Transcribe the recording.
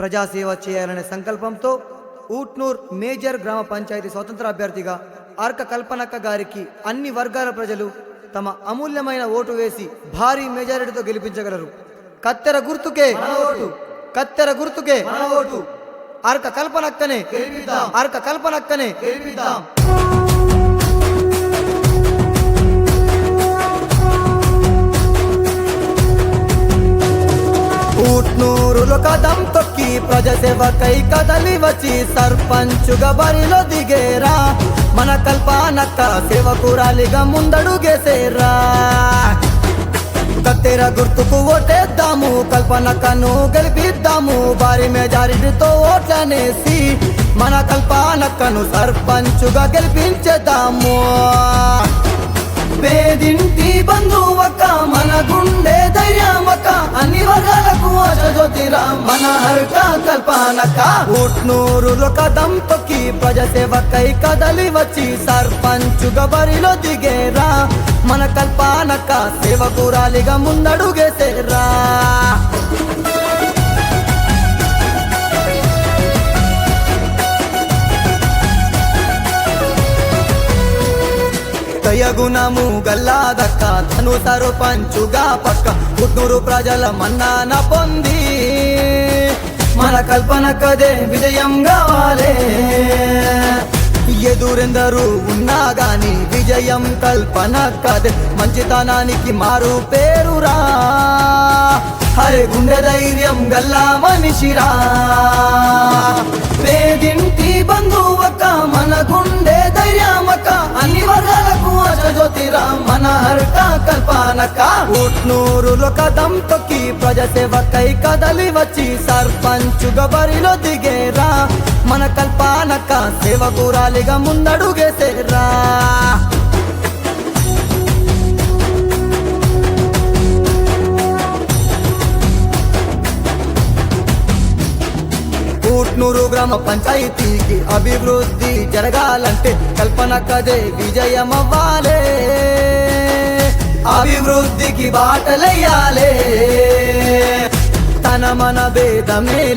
ప్రజాసేవ చేయాలనే సంకల్పంతో ఊట్నూర్ మేజర్ గ్రామ పంచాయతీ స్వతంత్ర అభ్యర్థిగా ఆర్క కల్పనక్క గారికి అన్ని వర్గాల ప్రజలు తమ అమూల్యమైన ఓటు వేసి భారీ మెజారిటీతో గెలిపించగలరు. కత్తెర గుర్తుకే ఓటు. కత్తెర గుర్తుకే ఓటు. ఆర్క కల్పనక్కనే ఆర్క కల్పనక్కనే గెలిపిద్దాం. ఊట్నూరులో ప్రజసేవకై కదలి వచ్చి సర్పంచుగా బరిలో దిగేరా. మన కల్పానక్క సేవకురాలిగా ముందడుగేసేరా. కత్తెర గుర్తుకు ఓటేద్దాము కల్పనకను గెలిపిద్దాము భారీ మెజారిటీతో ఓట్లనేసి మన కల్పనక్కను సర్పంచుగా గెలిపించేద్దాము. ఆశ మన హర్క కల్పనక ఊట్నూరులో కదం తొక్కి ప్రజసేవకై కదలి వచ్చి సర్పంచుగా బరిలో దిగేరా. మన కల్పనక సేవకురాలిగా ముందడుగేసేరా. దయగుణము గల్లాదక్క తను సర్పంచుగా పక్క. పుట్టూరు ప్రజల మన్నాన పొంది మన కల్పన కదే విజయం కావాలే. ఎదురెందరూ ఉన్నా గాని విజయం కల్పన కదే మంచితనానికి మారు పేరురా. హరే గుండె ధైర్యం గల్లా మనిషిరా. పేదింటి బంధువక్క ఆశ జ్యోతిరా మన హర్క కల్పనక. ఊట్నూరులో కదం తొక్కి ప్రజసేవకై కదలి వచ్చి సర్పంచుగా బరిలో దిగేరా. మన కల్పానక సేవకురాలిగా ముందడుగే నూరు గ్రామ పంచాయతీకి అభివృద్ధి జరగాలంటే కల్పన కదే విజయమవ్వాలే. అభివృద్ధికి బాటలయ్యాలే. తన మన భేదమే